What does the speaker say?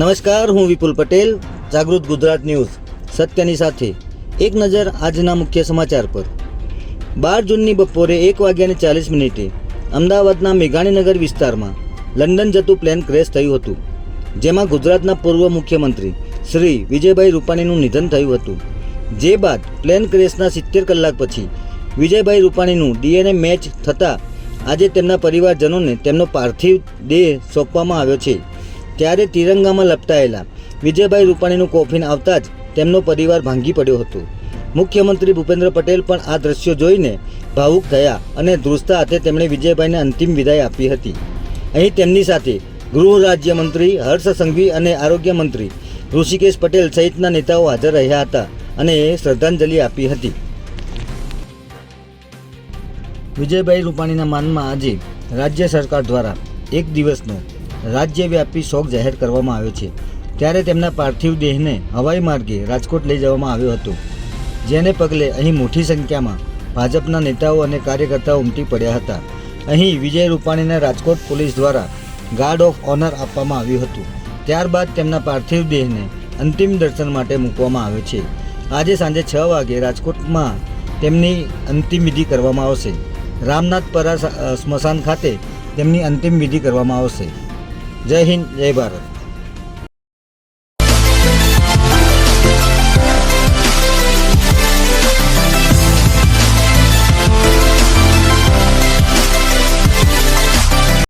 નમસ્કાર, હું વિપુલ પટેલ, જાગૃત ગુજરાત ન્યૂઝ, સત્યની સાથે. એક નજર આજના મુખ્ય સમાચાર પર. બાર જૂનની બપોરે એક વાગ્યાને ચાલીસ મિનિટે અમદાવાદના મેઘાણીનગર વિસ્તારમાં લંડન જતું પ્લેન ક્રેશ થયું હતું, જેમાં ગુજરાતના પૂર્વ મુખ્યમંત્રી શ્રી વિજયભાઈ રૂપાણીનું નિધન થયું હતું. જે બાદ પ્લેન ક્રેશના સિત્તેર કલાક પછી વિજયભાઈ રૂપાણીનું ડીએનએ મેચ થતાં આજે તેમના પરિવારજનોને તેમનો પાર્થિવ દેહ સોંપવામાં આવ્યો છે. ત્યારે તિરંગામાં લપટાયેલા વિજયભાઈ રૂપાણીનું કોફિન આવતા જ તેમનો પરિવાર ભાંગી પડ્યો હતો. મુખ્યમંત્રી ભૂપેન્દ્ર પટેલ પણ આ દ્રશ્યો જોઈને ભાવુક થયા અને ધ્રુજતા હાથે તેમણે વિજયભાઈને અંતિમ વિદાય આપી હતી. અહીં તેમની સાથે ગૃહ રાજ્યમંત્રી, હર્ષ સંઘવી અને આરોગ્ય મંત્રી ઋષિકેશ પટેલ સહિતના નેતાઓ હાજર રહ્યા હતા અને શ્રદ્ધાંજલિ આપી હતી. વિજયભાઈ રૂપાણીના માનમાં આજે રાજ્ય સરકાર દ્વારા એક દિવસનો રાજ્યવ્યાપી શોક જાહેર કરવામાં આવ્યો છે. ત્યારે તેમના પાર્થિવ દેહને હવાઈ માર્ગે રાજકોટ લઈ જવામાં આવ્યો હતો. જેને પગલે અહીં મોટી સંખ્યામાં ભાજપના નેતાઓ અને કાર્યકર્તાઓ ઉમટી પડ્યા હતા. અહીં વિજય રૂપાણીને રાજકોટ પોલીસ દ્વારા ગાર્ડ ઓફ ઓનર આપવામાં આવ્યું હતું. ત્યારબાદ તેમના પાર્થિવ દેહને અંતિમ દર્શન માટે મૂકવામાં આવ્યો છે. આજે સાંજે છ વાગે રાજકોટમાં તેમની અંતિમ વિધિ કરવામાં આવશે. રામનાથપરા સ્મશાન ખાતે તેમની અંતિમ વિધિ કરવામાં આવશે. જય હિન્દ જય ભારત.